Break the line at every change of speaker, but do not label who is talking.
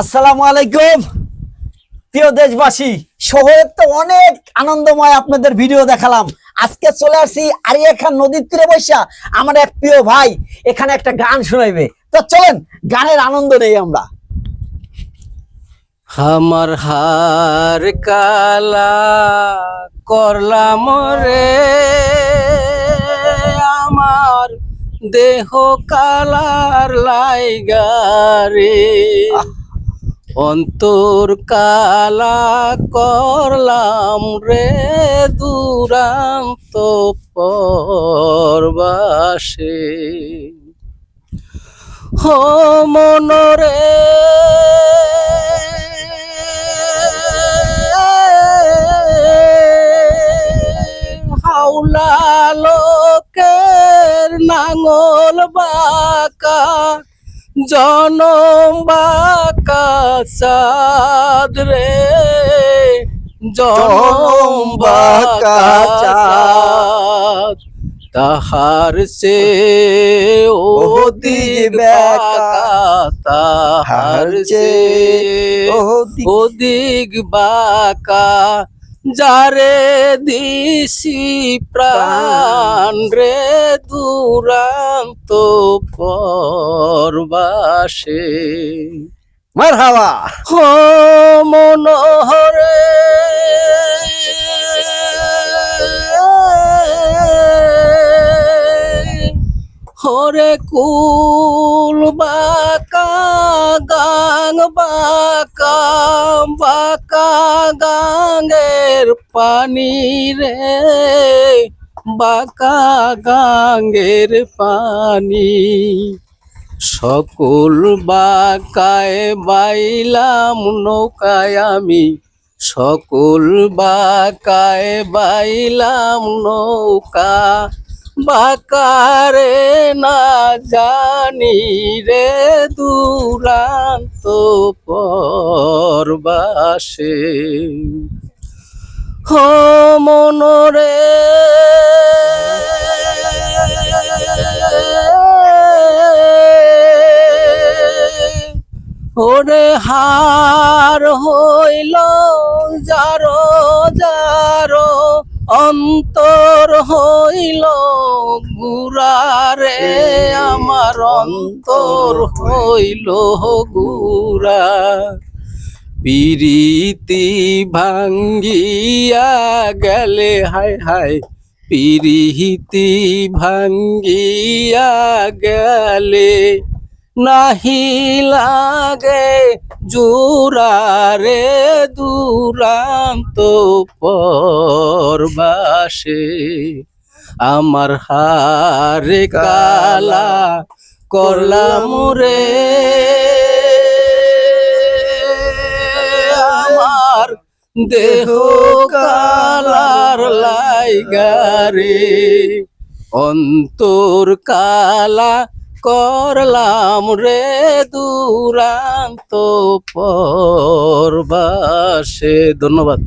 আসসালামু আলাইকুম। প্রিয় দেশবাসী, শহরের তো অনেক আনন্দময় আপনাদের ভিডিও দেখালাম। আজকে চলে আসছি আরিয়া খান নদীর তীরে বৈশা আমার এক প্রিয় ভাই এখানে একটা গান শোনাইবে। তো চলেন, গানের আনন্দ নেই আমরা।
আমার হার কালা করলাম রে, আমার দেহ কালার লাইগারে অন্তর কালা করলাম রে দুরান্ত পরবাসে। হো মনরে হাওলা লোকের নাঙল বাকা জনম বাকা চাঁদ রে। জনম বাকা চাঁদ তাহার সে বাকা তাহার সে ওদিক বাকা। যারে দিছি প্রাণ রে দুরান্ত পরবাসে।
মার হাওয়া
হো মনোহরে। হরে কুল বাকা গাং বাকা বাকা গাঙ্গের পানি রে, বাকা গাঙ্গের পানি। সকল বাকায় বাইলাম নৌকায় আমি, সকল বাকায় বাইলাম নৌকা। বাকারে না জানি রে, দুরান্ত পরবাসে হো মনরে ওরে হার হইল যারো যারো অন্তর হইল গুরারে আমার অন্তর হইল গুরা পিরিতি ভাঙ্গিয়া গেলে, হায় হায়, পিরিতি ভাঙ্গিয়া গেলে নাহি লাগে জোরারে দুরান্ত পরবাসে। আমার হারে কালা করলাম রে দেহ কালার লাইগারে অন্তর কালা করলাম রে দুরান্ত পরবাসে ধন্যবাদ।